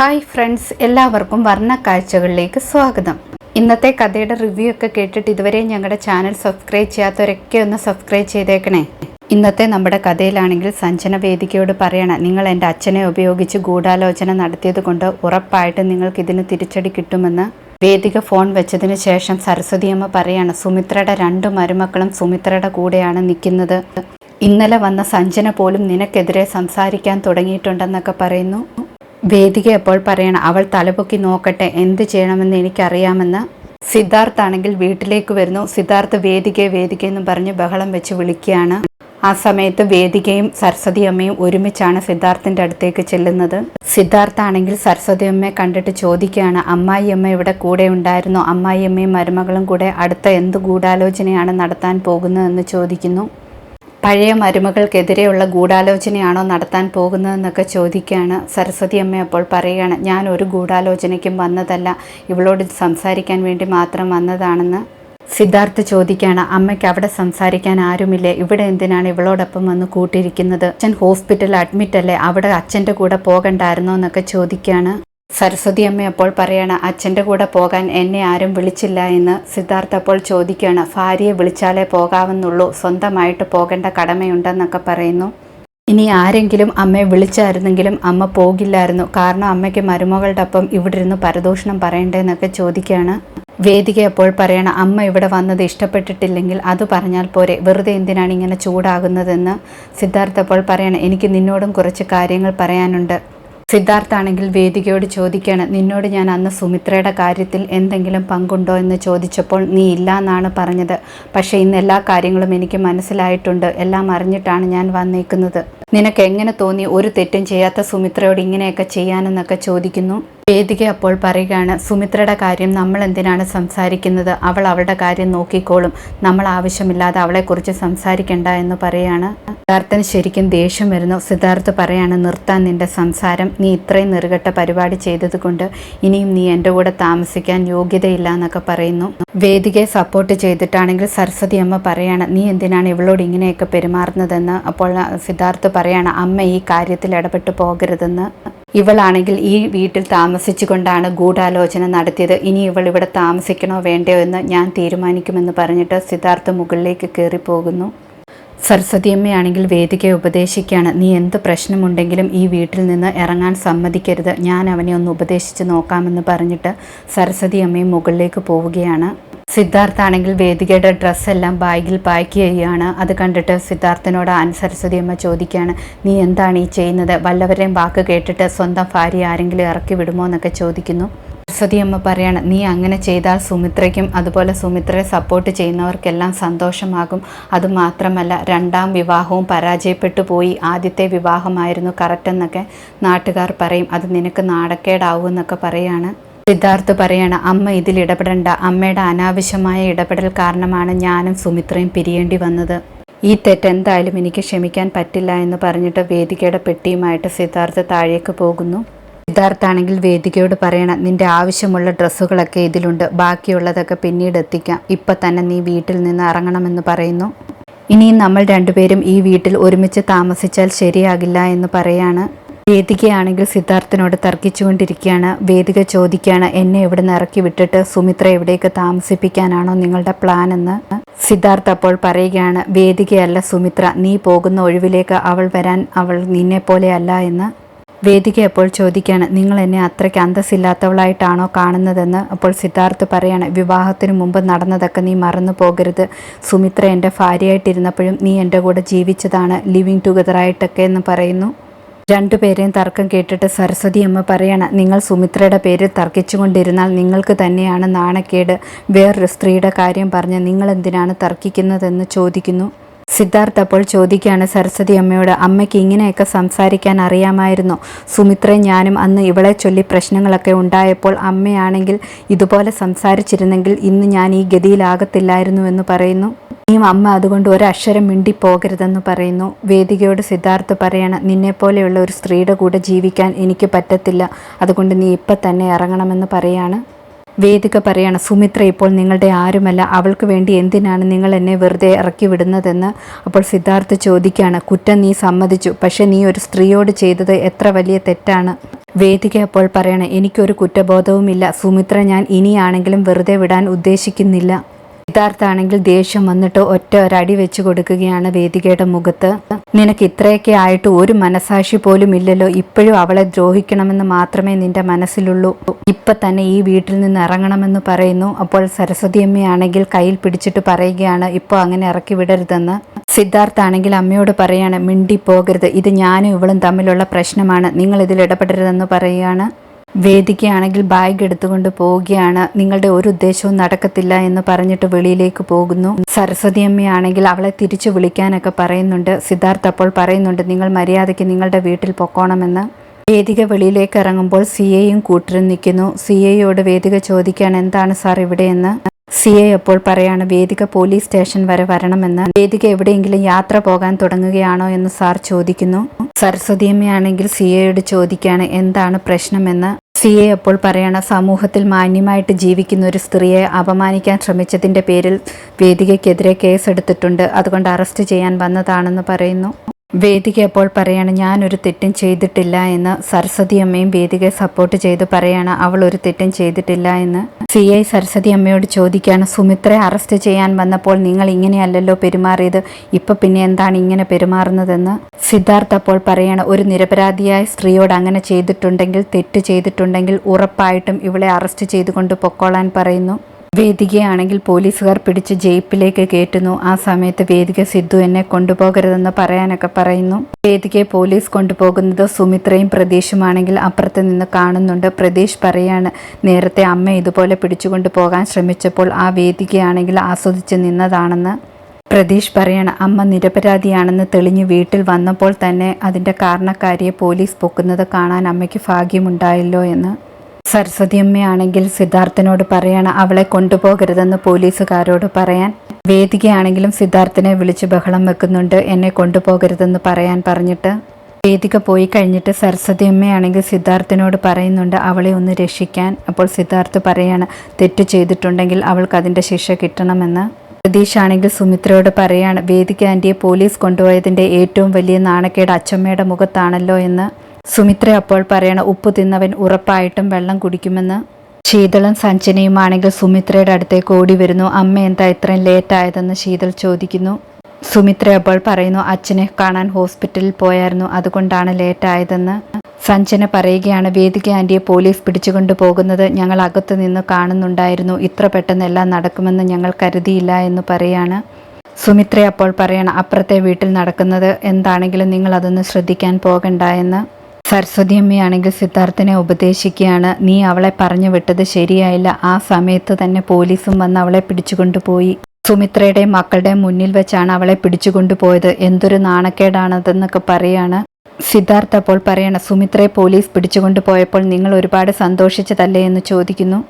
Hi friends എല്ലാവർക്കും വർണ കാഴ്ചകളിലേക്ക് സ്വാഗതം. ഇന്നത്തെ കഥയുടെ റിവ്യൂ ഒക്കെ കേട്ടിട്ട് ഇതുവരെ ഞങ്ങളുടെ ചാനൽ സബ്സ്ക്രൈബ് ചെയ്യാത്തവരൊക്കെ ഒന്ന് സബ്സ്ക്രൈബ് ചെയ്തേക്കണേ. ഇന്നത്തെ നമ്മുടെ കഥയിലാണെങ്കിൽ സഞ്ജന വേദികയോട് പറയണം നിങ്ങൾ എന്റെ അച്ഛനെ ഉപയോഗിച്ച് ഗൂഢാലോചന നടത്തിയത് കൊണ്ട് ഉറപ്പായിട്ട് നിങ്ങൾക്ക് ഇതിന് തിരിച്ചടി കിട്ടുമെന്ന്. വേദിക ഫോൺ വെച്ചതിന് ശേഷം സരസ്വതിയമ്മ പറയാണ് സുമിത്രയുടെ രണ്ട് മരുമക്കളും സുമിത്രയുടെ കൂടെയാണ് നിൽക്കുന്നത്. ഇന്നലെ വന്ന സഞ്ജന പോലും നിനക്കെതിരെ സംസാരിക്കാൻ തുടങ്ങിയിട്ടുണ്ടെന്നൊക്കെ പറയുന്നു. വേദിക എപ്പോൾ പറയണം? അവൾ തലപൊക്കി നോക്കട്ടെ എന്ത് ചെയ്യണമെന്ന് എനിക്കറിയാമെന്ന്. സിദ്ധാർത്ഥ് ആണെങ്കിൽ വീട്ടിലേക്ക് വരുന്നു. സിദ്ധാർത്ഥ് വേദികയെ വേദിക എന്ന് പറഞ്ഞ് ബഹളം വെച്ച് വിളിക്കുകയാണ്. ആ സമയത്ത് വേദികയും സരസ്വതി അമ്മയും ഒരുമിച്ചാണ് സിദ്ധാർത്ഥിന്റെ അടുത്തേക്ക് ചെല്ലുന്നത്. സിദ്ധാർത്ഥ ആണെങ്കിൽ സരസ്വതി അമ്മയെ കണ്ടിട്ട് ചോദിക്കുകയാണ് അമ്മായി അമ്മ ഇവിടെ കൂടെ ഉണ്ടായിരുന്നു? അമ്മായി അമ്മയും മരുമകളും കൂടെ അടുത്ത എന്ത് ഗൂഢാലോചനയാണ് നടത്താൻ പോകുന്നതെന്ന് ചോദിക്കുന്നു. പഴയ മരുമകൾക്കെതിരെയുള്ള ഗൂഢാലോചനയാണോ നടത്താൻ പോകുന്നതെന്നൊക്കെ ചോദിക്കുകയാണ് സരസ്വതി അമ്മ അപ്പോൾ പറയുകയാണ് ഞാൻ ഒരു ഗൂഢാലോചനയ്ക്കും വന്നതല്ല ഇവളോട് സംസാരിക്കാൻ വേണ്ടി മാത്രം വന്നതാണെന്ന്. സിദ്ധാർത്ഥ് ചോദിക്കുകയാണ് അമ്മയ്ക്ക് അവിടെ സംസാരിക്കാൻ ആരുമില്ല? ഇവിടെ എന്തിനാണ് ഇവളോടൊപ്പം വന്ന് കൂട്ടിയിരിക്കുന്നത്? അച്ഛൻ ഹോസ്പിറ്റലിൽ അഡ്മിറ്റ് അല്ലേ അവിടെ അച്ഛന്റെ കൂടെ പോകണ്ടായിരുന്നോ? എന്നൊക്കെ ചോദിക്കുകയാണ്. സരസ്വതി അമ്മ അപ്പോൾ പറയാണ് അച്ഛന്റെ കൂടെ പോകാൻ എന്നെ ആരും വിളിച്ചില്ല എന്ന് സിദ്ധാർത്ഥ അപ്പോൾ ചോദിക്കുകയാണ്. ഭാര്യയെ വിളിച്ചാലേ പോകാവുന്നുള്ളൂ. സ്വന്തമായിട്ട് പോകേണ്ട കടമയുണ്ടെന്നൊക്കെ പറയുന്നു. ഇനി ആരെങ്കിലും അമ്മയെ വിളിച്ചായിരുന്നെങ്കിലും അമ്മ പോകില്ലായിരുന്നു. കാരണം അമ്മയ്ക്ക് മരുമകളുടെ ഒപ്പം ഇവിടെ ഇരുന്ന് പരദൂഷണം പറയണ്ടേന്നൊക്കെ ചോദിക്കുകയാണ്. വേദിക അപ്പോൾ പറയണം അമ്മ ഇവിടെ വന്നത് ഇഷ്ടപ്പെട്ടിട്ടില്ലെങ്കിൽ അത് പറഞ്ഞാൽ പോരെ. വെറുതെ എന്തിനാണ് ഇങ്ങനെ ചൂടാകുന്നതെന്ന്? സിദ്ധാർത്ഥ അപ്പോൾ പറയണം എനിക്ക് നിന്നോടും കുറച്ച് കാര്യങ്ങൾ പറയാനുണ്ട്. സിദ്ധാർത്ഥ ആണെങ്കിൽ വേദികയോട് ചോദിക്കുകയാണ് നിന്നോട് ഞാൻ അന്ന് സുമിത്രയുടെ കാര്യത്തിൽ എന്തെങ്കിലും പങ്കുണ്ടോ? എന്ന് ചോദിച്ചപ്പോൾ നീ ഇല്ല എന്നാണ് പറഞ്ഞത്. പക്ഷേ ഇന്ന് എല്ലാ കാര്യങ്ങളും എനിക്ക് മനസ്സിലായിട്ടുണ്ട്. എല്ലാം അറിഞ്ഞിട്ടാണ് ഞാൻ വന്നേക്കുന്നത്. നിനക്ക് എങ്ങനെ തോന്നി ഒരു തെറ്റും ചെയ്യാത്ത സുമിത്രയോട് ഇങ്ങനെയൊക്കെ ചെയ്യാനെന്നൊക്കെ ചോദിക്കുന്നു? വേദിക അപ്പോൾ പറയുകയാണ് സുമിത്രയുടെ കാര്യം നമ്മൾ എന്തിനാണ് സംസാരിക്കുന്നത്? അവൾ അവളുടെ കാര്യം നോക്കിക്കോളും. നമ്മൾ ആവശ്യമില്ലാതെ അവളെക്കുറിച്ച് സംസാരിക്കണ്ട എന്ന് പറയാണ് സിദ്ധാർത്ഥന് ശരിക്കും ദേഷ്യം വരുന്നു. സിദ്ധാർത്ഥ് പറയാണ് നിർത്താൻ നിന്റെ സംസാരം. നീ ഇത്രയും നെറുകെട്ട പരിപാടി ചെയ്തതുകൊണ്ട് ഇനിയും നീ എന്റെ കൂടെ താമസിക്കാൻ യോഗ്യതയില്ല എന്നൊക്കെ പറയുന്നു. വേദികയെ സപ്പോർട്ട് ചെയ്തിട്ടാണെങ്കിൽ സരസ്വതി അമ്മ പറയാണ് നീ എന്തിനാണ് ഇവളോട് ഇങ്ങനെയൊക്കെ പെരുമാറുന്നതെന്ന്? അപ്പോൾ സിദ്ധാർത്ഥ് പറയാണ് അമ്മ ഈ കാര്യത്തിൽ ഇടപെട്ട് പോകരുതെന്ന്. ഇവളാണെങ്കിൽ ഈ വീട്ടിൽ താമസിച്ചുകൊണ്ടാണ് ഗൂഢാലോചന നടത്തിയത്. ഇനി ഇവൾ ഇവിടെ താമസിക്കണോ വേണ്ടയോ എന്ന് ഞാൻ തീരുമാനിക്കുമെന്ന് പറഞ്ഞിട്ട് സിദ്ധാർത്ഥ മുകളിലേക്ക് കയറി പോകുന്നു സരസ്വതിയമ്മയാണെങ്കിൽ വേദികയെ ഉപദേശിക്കുകയാണ്. നീ എന്ത് പ്രശ്നമുണ്ടെങ്കിലും ഈ വീട്ടിൽ നിന്ന് ഇറങ്ങാൻ സമ്മതിക്കരുത്. ഞാൻ അവനെ ഒന്ന് ഉപദേശിച്ച് നോക്കാമെന്ന് പറഞ്ഞിട്ട് സരസ്വതി അമ്മയും മുകളിലേക്ക് പോവുകയാണ്. സിദ്ധാർത്ഥ ആണെങ്കിൽ വേദികയുടെ ഡ്രസ്സെല്ലാം ബാഗിൽ പാക്ക് ചെയ്യുകയാണ്. അത് കണ്ടിട്ട് സിദ്ധാർത്ഥനോട് സരസ്വതി അമ്മ ചോദിക്കുകയാണ് നീ എന്താണ് ഈ ചെയ്യുന്നത്? വല്ലവരെയും വാക്ക് കേട്ടിട്ട് സ്വന്തം ഭാര്യ ആരെങ്കിലും ഇറക്കി വിടുമോ എന്നൊക്കെ ചോദിക്കുന്നു. സരസ്വതി അമ്മ പറയാണ് നീ അങ്ങനെ ചെയ്താൽ സുമിത്രയ്ക്കും അതുപോലെ സുമിത്രയെ സപ്പോർട്ട് ചെയ്യുന്നവർക്കെല്ലാം സന്തോഷമാകും. അതുമാത്രമല്ല രണ്ടാം വിവാഹവും പരാജയപ്പെട്ടു പോയി. ആദ്യത്തെ വിവാഹമായിരുന്നു കറക്റ്റ് എന്നൊക്കെ നാട്ടുകാർ പറയും. അത് നിനക്ക് നാടക്കേടാവും എന്നൊക്കെ പറയാണ്. സിദ്ധാർത്ഥ് പറയാണ് അമ്മ ഇതിൽ ഇടപെടണ്ട. അമ്മയുടെ അനാവശ്യമായ ഇടപെടൽ കാരണമാണ് ഞാനും സുമിത്രയും പിരിയേണ്ടി വന്നത്. ഈ തെറ്റ് എന്തായാലും എനിക്ക് ക്ഷമിക്കാൻ പറ്റില്ല എന്ന് പറഞ്ഞിട്ട് വേദികയുടെ പെട്ടിയുമായിട്ട് സിദ്ധാർത്ഥ് താഴേക്ക് പോകുന്നു. സിദ്ധാർത്ഥ ആണെങ്കിൽ വേദികയോട് പറയണം നിന്റെ ആവശ്യമുള്ള ഡ്രസ്സുകളൊക്കെ ഇതിലുണ്ട്. ബാക്കിയുള്ളതൊക്കെ പിന്നീട് എത്തിക്കാം. ഇപ്പം തന്നെ നീ വീട്ടിൽ നിന്ന് ഇറങ്ങണമെന്ന് പറയുന്നു. ഇനിയും നമ്മൾ രണ്ടുപേരും ഈ വീട്ടിൽ ഒരുമിച്ച് താമസിച്ചാൽ ശരിയാകില്ല എന്ന് പറയാണ്. വേദികയാണെങ്കിൽ സിദ്ധാർത്ഥനോട് തർക്കിച്ചുകൊണ്ടിരിക്കുകയാണ്. വേദിക ചോദിക്കുകയാണ് എന്നെ ഇവിടെ നിന്ന് ഇറക്കി വിട്ടിട്ട് സുമിത്ര എവിടേക്ക് താമസിപ്പിക്കാനാണോ നിങ്ങളുടെ പ്ലാൻ എന്ന്? സിദ്ധാർത്ഥ അപ്പോൾ പറയുകയാണ് വേദികയല്ല സുമിത്ര നീ പോകുന്ന ഒഴിവിലേക്ക് അവൾ വരാൻ അവൾ നിന്നെ പോലെയല്ല എന്ന്. വേദിക അപ്പോൾ ചോദിക്കുകയാണ് നിങ്ങൾ എന്നെ അത്രയ്ക്ക് അന്തസ്സില്ലാത്തവളായിട്ടാണോ കാണുന്നതെന്ന്? അപ്പോൾ സിദ്ധാർത്ഥ് പറയാണ് വിവാഹത്തിന് മുമ്പ് നടന്നതൊക്കെ നീ മറന്നു പോകരുത്. സുമിത്ര എന്റെ ഭാര്യയായിട്ടിരുന്നപ്പോഴും നീ എന്റെ കൂടെ ജീവിച്ചതാണ് ലിവിങ് ടുഗദറായിട്ടൊക്കെ എന്ന് പറയുന്നു. രണ്ടുപേരെയും തർക്കം കേട്ടിട്ട് സരസ്വതി അമ്മ പറയണ നിങ്ങൾ സുമിത്രയുടെ പേര് തർക്കിച്ചുകൊണ്ടിരുന്നാൽ നിങ്ങൾക്ക് തന്നെയാണ് നാണക്കേട്. വേറൊരു സ്ത്രീയുടെ കാര്യം പറഞ്ഞ് നിങ്ങൾ എന്തിനാണ് തർക്കിക്കുന്നതെന്ന് ചോദിക്കുന്നു. സിദ്ധാർത്ഥ് അപ്പോൾ ചോദിക്കുകയാണ് സരസ്വതി അമ്മയോട് അമ്മയ്ക്ക് ഇങ്ങനെയൊക്കെ സംസാരിക്കാൻ അറിയാമായിരുന്നു. സുമിത്ര ഞാനും അന്ന് ഇവളെ ചൊല്ലി പ്രശ്നങ്ങളൊക്കെ ഉണ്ടായപ്പോൾ അമ്മയാണെങ്കിൽ ഇതുപോലെ സംസാരിച്ചിരുന്നെങ്കിൽ ഇന്ന് ഞാൻ ഈ ഗതിയിലാകത്തില്ലായിരുന്നു എന്ന് പറയുന്നു. ഇനിയും അമ്മ അതുകൊണ്ട് ഒരക്ഷരം മിണ്ടിപ്പോകരുതെന്ന് പറയുന്നു. വേദികയോട് സിദ്ധാർത്ഥ് പറയണ നിന്നെപ്പോലെയുള്ള ഒരു സ്ത്രീയുടെ കൂടെ ജീവിക്കാൻ എനിക്ക് പറ്റത്തില്ല. അതുകൊണ്ട് നീ ഇപ്പം തന്നെ ഇറങ്ങണമെന്ന് പറയാണ്. വേദിക പറയാണ് സുമിത്ര ഇപ്പോൾ നിങ്ങളുടെ ആരുമല്ല. അവൾക്ക് വേണ്ടി എന്തിനാണ് നിങ്ങൾ എന്നെ വെറുതെ ഇറക്കി വിടുന്നതെന്ന്? അപ്പോൾ സിദ്ധാർത്ഥ് ചോദിക്കുകയാണ് കുറ്റം നീ സമ്മതിച്ചു. പക്ഷേ നീ ഒരു സ്ത്രീയോട് ചെയ്തത് എത്ര വലിയ തെറ്റാണ്? വേദിക അപ്പോൾ പറയണം എനിക്കൊരു കുറ്റബോധവുമില്ല. സുമിത്ര ഞാൻ ഇനിയാണെങ്കിലും വെറുതെ വിടാൻ ഉദ്ദേശിക്കുന്നില്ല. സിദ്ധാർത്ഥാണെങ്കിൽ ദേഷ്യം വന്നിട്ട് ഒറ്റ ഒരടി വെച്ച് കൊടുക്കുകയാണ് വേദികയുടെ മുഖത്ത്. നിനക്ക് ഇത്രയൊക്കെ ആയിട്ട് ഒരു മനസാക്ഷി പോലും ഇല്ലല്ലോ. ഇപ്പോഴും അവളെ ദ്രോഹിക്കണമെന്ന് മാത്രമേ നിന്റെ മനസ്സിലുള്ളൂ. ഇപ്പൊ തന്നെ ഈ വീട്ടിൽ നിന്ന് ഇറങ്ങണമെന്ന് പറയുന്നു. അപ്പോൾ സരസ്വതി അമ്മയാണെങ്കിൽ കയ്യിൽ പിടിച്ചിട്ട് പറയുകയാണ് ഇപ്പോൾ അങ്ങനെ ഇറക്കി വിടരുതെന്ന്. സിദ്ധാർത്ഥ ആണെങ്കിൽ അമ്മയോട് പറയാണ് മിണ്ടി പോകരുത്. ഇത് ഞാനും ഇവളും തമ്മിലുള്ള പ്രശ്നമാണ്. നിങ്ങൾ ഇതിൽ ഇടപെടരുതെന്ന് പറയുകയാണ്. വേദികയാണെങ്കിൽ ബാഗ് എടുത്തുകൊണ്ട് പോവുകയാണ്. നിങ്ങളുടെ ഒരു ഉദ്ദേശവും നടക്കത്തില്ല എന്ന് പറഞ്ഞിട്ട് വെളിയിലേക്ക് പോകുന്നു. സരസ്വതി അമ്മയാണെങ്കിൽ അവളെ തിരിച്ചു വിളിക്കാനൊക്കെ പറയുന്നുണ്ട്. സിദ്ധാർത്ഥ അപ്പോൾ പറയുന്നുണ്ട് നിങ്ങൾ മര്യാദയ്ക്ക് നിങ്ങളുടെ വീട്ടിൽ പൊക്കോണമെന്ന്. വേദിക വെളിയിലേക്ക് ഇറങ്ങുമ്പോൾ സി എയും കൂട്ടരും നിൽക്കുന്നു. സി എയോട് വേദിക ചോദിക്കുകയാണ് എന്താണ് സാർ ഇവിടെയെന്ന് സി എ അപ്പോൾ പറയാണ് വേദിക പോലീസ് സ്റ്റേഷൻ വരെ വരണമെന്ന്. വേദിക എവിടെയെങ്കിലും യാത്ര പോകാൻ തുടങ്ങുകയാണോ എന്ന് സാർ ചോദിക്കുന്നു. സരസ്വതിയമ്മയാണെങ്കിൽ സി എയോട് ചോദിക്കുകയാണ് എന്താണ് പ്രശ്നമെന്ന്? സി എ അപ്പോൾ പറയണ സമൂഹത്തിൽ മാന്യമായിട്ട് ജീവിക്കുന്ന ഒരു സ്ത്രീയെ അപമാനിക്കാൻ ശ്രമിച്ചതിന്റെ പേരിൽ വേദികയ്ക്കെതിരെ കേസെടുത്തിട്ടുണ്ട്. അതുകൊണ്ട് അറസ്റ്റ് ചെയ്യാൻ വന്നതാണെന്ന് പറയുന്നു. വേദിക അപ്പോൾ പറയാണ് ഞാനൊരു തെറ്റും ചെയ്തിട്ടില്ല എന്ന്. സരസ്വതി അമ്മയും വേദികയെ സപ്പോർട്ട് ചെയ്ത് പറയാണ് അവൾ ഒരു തെറ്റും ചെയ്തിട്ടില്ല എന്ന്. സി ഐ സരസ്വതി അമ്മയോട് ചോദിക്കുകയാണ് സുമിത്രയെ അറസ്റ്റ് ചെയ്യാൻ വന്നപ്പോൾ നിങ്ങൾ ഇങ്ങനെയല്ലല്ലോ പെരുമാറിയത്? ഇപ്പൊ പിന്നെ എന്താണ് ഇങ്ങനെ പെരുമാറുന്നതെന്ന്? സിദ്ധാർത്ഥ അപ്പോൾ പറയാണ് ഒരു നിരപരാധിയായ സ്ത്രീയോട് അങ്ങനെ ചെയ്തിട്ടുണ്ടെങ്കിൽ തെറ്റ് ചെയ്തിട്ടുണ്ടെങ്കിൽ ഉറപ്പായിട്ടും ഇവളെ അറസ്റ്റ് ചെയ്തുകൊണ്ട് പൊക്കോളാൻ പറയുന്നു. വേദികയാണെങ്കിൽ പോലീസുകാർ പിടിച്ച് ജയിപ്പിലേക്ക് കയറ്റുന്നു. ആ സമയത്ത് വേദിക സിദ്ധു എന്നെ കൊണ്ടുപോകരുതെന്ന് പറയാനൊക്കെ പറയുന്നു. വേദികയെ പോലീസ് കൊണ്ടുപോകുന്നത് സുമിത്രയും പ്രതീഷുമാണെങ്കിൽ അപ്പുറത്ത് നിന്ന് കാണുന്നുണ്ട്. പ്രതീഷ് പറയാണ് നേരത്തെ അമ്മ ഇതുപോലെ പിടിച്ചുകൊണ്ട് പോകാൻ ശ്രമിച്ചപ്പോൾ ആ വേദികയാണെങ്കിൽ ആസ്വദിച്ച് നിന്നതാണെന്ന്. പ്രതീഷ് പറയണം അമ്മ നിരപരാധിയാണെന്ന് തെളിഞ്ഞ് വീട്ടിൽ വന്നപ്പോൾ തന്നെ അതിന്റെ കാരണക്കാരിയെ പോലീസ് പൊക്കുന്നത് കാണാൻ അമ്മയ്ക്ക് ഭാഗ്യമുണ്ടായല്ലോ എന്ന്. സരസ്വതിയമ്മയാണെങ്കിൽ സിദ്ധാർത്ഥനോട് പറയണം അവളെ കൊണ്ടുപോകരുതെന്ന് പോലീസുകാരോട് പറയാൻ. വേദികയാണെങ്കിലും സിദ്ധാർത്ഥനെ വിളിച്ച് ബഹളം വെക്കുന്നുണ്ട് എന്നെ കൊണ്ടുപോകരുതെന്ന് പറയാൻ പറഞ്ഞിട്ട്. വേദിക പോയി കഴിഞ്ഞിട്ട് സരസ്വതി അമ്മയാണെങ്കിൽ സിദ്ധാർത്ഥനോട് പറയുന്നുണ്ട് അവളെ ഒന്ന് രക്ഷിക്കാൻ. അപ്പോൾ സിദ്ധാർത്ഥ് പറയാണ് തെറ്റ് ചെയ്തിട്ടുണ്ടെങ്കിൽ അവൾക്ക് അതിന്റെ ശിക്ഷ കിട്ടണമെന്ന്. പ്രതീഷ് ആണെങ്കിൽ സുമിത്രയോട് പറയാണ് വേദിക ആന്റിയെ പോലീസ് കൊണ്ടുപോയതിന്റെ ഏറ്റവും വലിയ നാണക്കേട് അച്ചമ്മയുടെ മുഖത്താണല്ലോ എന്ന്. സുമിത്ര അപ്പോൾ പറയണ ഉപ്പ് തിന്നവൻ ഉറപ്പായിട്ടും വെള്ളം കുടിക്കുമെന്ന് ശീതളും സഞ്ജനയുമാണെങ്കിൽ സുമിത്രയുടെ അടുത്തേക്ക് ഓടി വരുന്നു. അമ്മ എന്താ ഇത്രയും ലേറ്റ് ആയതെന്ന് ശീതൾ ചോദിക്കുന്നു. സുമിത്ര അപ്പോൾ പറയുന്നു അച്ഛനെ കാണാൻ ഹോസ്പിറ്റലിൽ പോയായിരുന്നു. അതുകൊണ്ടാണ് ലേറ്റ് ആയതെന്ന്. സഞ്ജന പറയുകയാണ് വേദിക ആന്റിയെ പോലീസ് പിടിച്ചുകൊണ്ട് പോകുന്നത് ഞങ്ങൾ അകത്തു നിന്ന് കാണുന്നുണ്ടായിരുന്നു. ഇത്ര പെട്ടെന്ന് എല്ലാം നടക്കുമെന്ന് ഞങ്ങൾ കരുതിയില്ല എന്ന് പറയാണ്. സുമിത്ര അപ്പോൾ പറയണം അപ്പുറത്തെ വീട്ടിൽ നടക്കുന്നത് എന്താണെങ്കിലും നിങ്ങൾ അതൊന്ന് ശ്രദ്ധിക്കാൻ പോകണ്ട എന്ന്. സരസ്വതി അമ്മയാണെങ്കിൽ സിദ്ധാർത്ഥനെ ഉപദേശിക്കുകയാണ്. നീ അവളെ പറഞ്ഞു വിട്ടത് ശരിയായില്ല. ആ സമയത്ത് തന്നെ പോലീസും വന്ന് അവളെ പിടിച്ചുകൊണ്ടുപോയി. സുമിത്രയുടെ മക്കളുടെ മുന്നിൽ വെച്ചാണ് അവളെ പിടിച്ചുകൊണ്ടുപോയത്. എന്തൊരു നാണക്കേടാണതെന്നൊക്കെ പറയാണ്. സിദ്ധാർത്ഥ അപ്പോൾ പറയണം സുമിത്രയെ പോലീസ് പിടിച്ചുകൊണ്ടുപോയപ്പോൾ നിങ്ങൾ ഒരുപാട് സന്തോഷിച്ചതല്ലേ? എന്ന് ചോദിക്കുന്നു.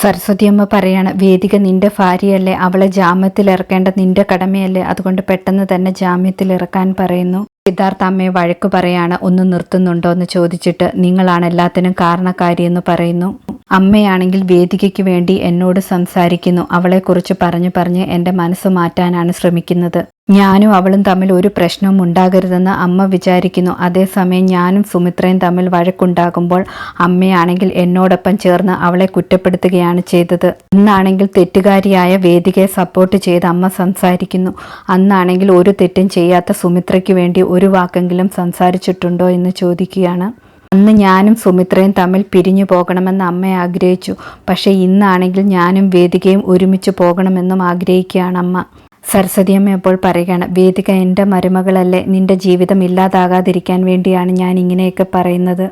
സരസ്വതിയമ്മ പറയാണ് വേദിക നിന്റെ ഭാര്യയല്ലേ? അവളെ ജാമ്യത്തിൽ ഇറക്കേണ്ട നിന്റെ കടമയല്ലേ? അതുകൊണ്ട് പെട്ടെന്ന് തന്നെ ജാമ്യത്തിൽ ഇറക്കാൻ പറയുന്നു. സിദ്ധാർത്ഥ അമ്മയെ വഴക്കു പറയാണ് ഒന്ന് നിർത്തുന്നുണ്ടോ? എന്ന് ചോദിച്ചിട്ട് നിങ്ങളാണ് എല്ലാത്തിനും കാരണക്കാരിയെന്ന് പറയുന്നു. അമ്മയാണെങ്കിൽ വേദികയ്ക്ക് വേണ്ടി എന്നോട് സംസാരിക്കുന്നു. അവളെക്കുറിച്ച് പറഞ്ഞു പറഞ്ഞ് എന്റെ മനസ്സ് മാറ്റാനാണ് ശ്രമിക്കുന്നത്. ഞാനും അവളും തമ്മിൽ ഒരു പ്രശ്നവും ഉണ്ടാകരുതെന്ന് അമ്മ വിചാരിക്കുന്നു. അതേസമയം ഞാനും സുമിത്രയും തമ്മിൽ വഴക്കുണ്ടാകുമ്പോൾ അമ്മയാണെങ്കിൽ എന്നോടൊപ്പം ചേർന്ന് അവളെ കുറ്റപ്പെടുത്തുകയാണ് ചെയ്തത്. ഇന്നാണെങ്കിൽ തെറ്റുകാരിയായ വേദികയെ സപ്പോർട്ട് ചെയ്ത് അമ്മ സംസാരിക്കുന്നു. അന്നാണെങ്കിൽ ഒരു തെറ്റും ചെയ്യാത്ത സുമിത്രയ്ക്ക് വേണ്ടി ഒരു വാക്കെങ്കിലും സംസാരിച്ചിട്ടുണ്ടോ എന്ന് ചോദിക്കുകയാണ്. അന്ന് ഞാനും സുമിത്രയും തമ്മിൽ പിരിഞ്ഞു പോകണമെന്ന് അമ്മ ആഗ്രഹിച്ചു. പക്ഷേ ഇന്നാണെങ്കിൽ ഞാനും വേദികയും ഒരുമിച്ച് പോകണമെന്നും ആഗ്രഹിക്കുകയാണ് അമ്മ. സരസ്വതിയമ്മ അപ്പോൾ പറയുകയാണ് വേദിക എന്റെ മരുമകളല്ലേ നിന്റെ ജീവിതം ഇല്ലാതാകാതിരിക്കാൻ വേണ്ടിയാണ് ഞാൻ ഇങ്ങനെയൊക്കെ പറയുന്നത്.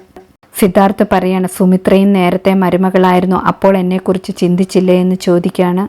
സിദ്ധാർത്ഥ് പറയാണ് സുമിത്രയും നേരത്തെ മരുമകളായിരുന്നു അപ്പോൾ എന്നെക്കുറിച്ച് ചിന്തിച്ചില്ലേ? എന്ന് ചോദിക്കുകയാണ്.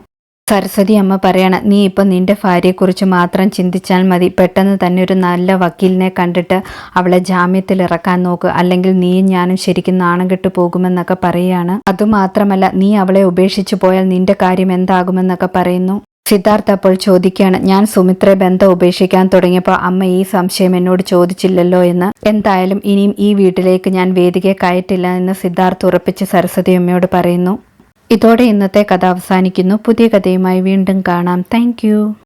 സരസ്വതി അമ്മ പറയാണ് നീ ഇപ്പം നിന്റെ ഭാര്യയെക്കുറിച്ച് മാത്രം ചിന്തിച്ചാൽ മതി പെട്ടെന്ന് തന്നെ ഒരു നല്ല വക്കീലിനെ കണ്ടിട്ട് അവളെ ജാമ്യത്തിൽ ഇറക്കാൻ നോക്ക് അല്ലെങ്കിൽ നീയും ഞാനും ശരിക്കും നാണം കെട്ടു പോകുമെന്നൊക്കെ പറയുകയാണ്. അതുമാത്രമല്ല നീ അവളെ ഉപേക്ഷിച്ചു പോയാൽ നിന്റെ കാര്യം എന്താകുമെന്നൊക്കെ പറയുന്നു. സിദ്ധാർത്ഥ അപ്പോൾ ചോദിക്കുകയാണ് ഞാൻ സുമിത്രയെ ബന്ധം ഉപേക്ഷിക്കാൻ തുടങ്ങിയപ്പോൾ അമ്മ ഈ സംശയം എന്നോട് ചോദിച്ചില്ലല്ലോ എന്ന്. എന്തായാലും ഇനിയും ഈ വീട്ടിലേക്ക് ഞാൻ വേദികയെ കയറ്റില്ല എന്ന് സിദ്ധാർത്ഥ് ഉറപ്പിച്ച് സരസ്വതി അമ്മയോട് പറയുന്നു. ഇതോടെ ഇന്നത്തെ കഥ അവസാനിക്കുന്നു. പുതിയ കഥയുമായി വീണ്ടും കാണാം. താങ്ക്